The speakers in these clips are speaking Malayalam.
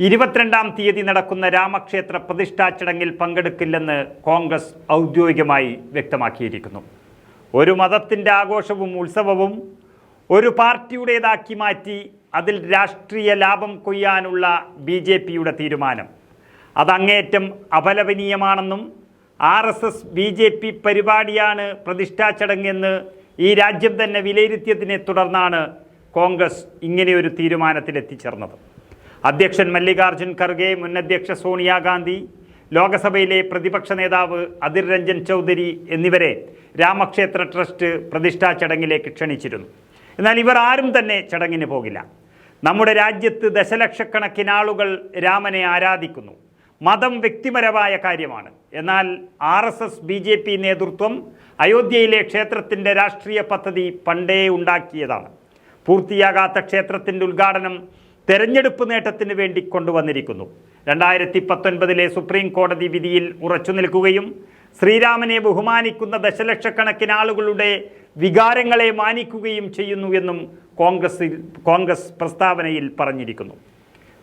ഇരുപത്തിരണ്ടാം തീയതി നടക്കുന്ന രാമക്ഷേത്ര പ്രതിഷ്ഠാ ചടങ്ങിൽ പങ്കെടുക്കില്ലെന്ന് കോൺഗ്രസ് ഔദ്യോഗികമായി വ്യക്തമാക്കിയിരിക്കുന്നു. ഒരു മതത്തിന്റെ ആഘോഷവും ഉത്സവവും ഒരു പാർട്ടിയുടേതാക്കി മാറ്റി അതിൽ രാഷ്ട്രീയ ലാഭം കൊയ്യാനുള്ള ബി ജെ പിയുടെ തീരുമാനം. അതങ്ങേറ്റം അപലപനീയമാണെന്നും R S S B J P പരിപാടിയാണ് പ്രതിഷ്ഠാ ചടങ്ങെന്ന് ഈ രാജ്യം തന്നെ വിലയിരുത്തിയതിനെ തുടർന്നാണ് കോൺഗ്രസ് ഇങ്ങനെയൊരു തീരുമാനത്തിലെത്തിച്ചേർന്നത്. അധ്യക്ഷൻ മല്ലികാർജുൻ ഖർഗെ മുൻ അധ്യക്ഷ സോണിയാഗാന്ധി ലോകസഭയിലെ പ്രതിപക്ഷ നേതാവ് അതിർ രഞ്ജൻ ചൗധരി എന്നിവരെ രാമക്ഷേത്ര ട്രസ്റ്റ് പ്രതിഷ്ഠാ ചടങ്ങിലേക്ക് ക്ഷണിച്ചിരുന്നു. എന്നാൽ ഇവർ ആരും തന്നെ ചടങ്ങിന് പോകില്ല. നമ്മുടെ രാജ്യത്ത് ദശലക്ഷക്കണക്കിന് ആളുകൾ രാമനെ ആരാധിക്കുന്നു. മതം വ്യക്തിപരമായ കാര്യമാണ്. എന്നാൽ R S S B J P നേതൃത്വം അയോധ്യയിലെ ക്ഷേത്രത്തിന്റെ രാഷ്ട്രീയ പദ്ധതി പണ്ടേ ഉണ്ടാക്കിയതാണ്. പൂർത്തിയാകാത്ത ക്ഷേത്രത്തിന്റെ ഉദ്ഘാടനം തെരഞ്ഞെടുപ്പ് നേട്ടത്തിന് വേണ്ടി കൊണ്ടുവന്നിരിക്കുന്നു. രണ്ടായിരത്തി പത്തൊൻപതിലെ സുപ്രീം കോടതി വിധിയിൽ ഉറച്ചു നിൽക്കുകയും ശ്രീരാമനെ ബഹുമാനിക്കുന്ന ദശലക്ഷക്കണക്കിന് ആളുകളുടെ വികാരങ്ങളെ മാനിക്കുകയും ചെയ്യുന്നു എന്നും കോൺഗ്രസിൽ കോൺഗ്രസ് പ്രസ്താവനയിൽ പറഞ്ഞിരിക്കുന്നു.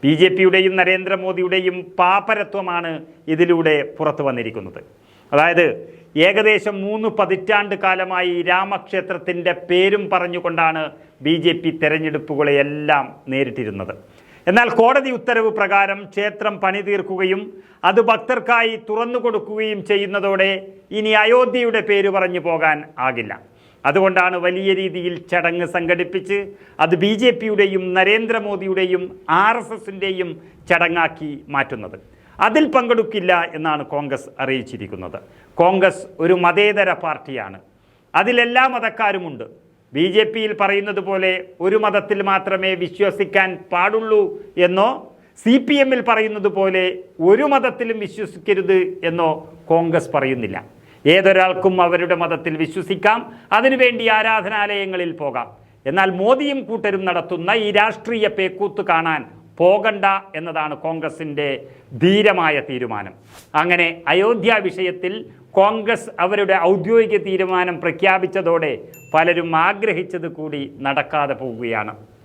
ബി ജെ പിയുടെയും നരേന്ദ്രമോദിയുടെയും പാപ്പരത്വമാണ് ഇതിലൂടെ പുറത്തു വന്നിരിക്കുന്നത്. അതായത് ഏകദേശം മൂന്ന് പതിറ്റാണ്ട് കാലമായി രാമക്ഷേത്രത്തിന്റെ പേരും പറഞ്ഞുകൊണ്ടാണ് ബി ജെ പി തെരഞ്ഞെടുപ്പുകളെയെല്ലാം നേരിട്ടിരുന്നത്. എന്നാൽ കോടതി ഉത്തരവ് പ്രകാരം ക്ഷേത്രം പണിതീർക്കുകയും അത് ഭക്തർക്കായി തുറന്നു കൊടുക്കുകയും ചെയ്യുന്നതോടെ ഇനി അയോധ്യയുടെ പേര് പറഞ്ഞു പോകാൻ ആകില്ല. അതുകൊണ്ടാണ് വലിയ രീതിയിൽ ചടങ്ങ് സംഘടിപ്പിച്ച് അത് ബി ജെ പിയുടെയും നരേന്ദ്രമോദിയുടെയും ആർ എസ് എസിന്റെയും ചടങ്ങാക്കി മാറ്റുന്നത്. അതിൽ പങ്കെടുക്കില്ല എന്നാണ് കോൺഗ്രസ് അറിയിച്ചിരിക്കുന്നത്. കോൺഗ്രസ് ഒരു മതേതര പാർട്ടിയാണ്. അതിലെല്ലാ മതക്കാരുമുണ്ട്. ബി ജെ പിയിൽ പറയുന്നത് പോലെ ഒരു മതത്തിൽ മാത്രമേ വിശ്വസിക്കാൻ പാടുള്ളൂ എന്നോ സി പി എമ്മിൽ പറയുന്നത് പോലെ ഒരു മതത്തിലും വിശ്വസിക്കരുത് എന്നോ കോൺഗ്രസ് പറയുന്നില്ല. ഏതൊരാൾക്കും അവരുടെ മതത്തിൽ വിശ്വസിക്കാം. അതിനുവേണ്ടി ആരാധനാലയങ്ങളിൽ പോകാം. എന്നാൽ മോദിയും കൂട്ടരും നടത്തുന്ന ഈ രാഷ്ട്രീയ പേക്കൂത്ത് കാണാൻ പോകണ്ട എന്നതാണ് കോൺഗ്രസിന്റെ ധീരമായ തീരുമാനം. അങ്ങനെ അയോധ്യ വിഷയത്തിൽ കോൺഗ്രസ് അവരുടെ ഔദ്യോഗിക തീരുമാനം പ്രഖ്യാപിച്ചതോടെ പലരും ആഗ്രഹിച്ചത് കൂടി നടക്കാതെ പോവുകയാണ്.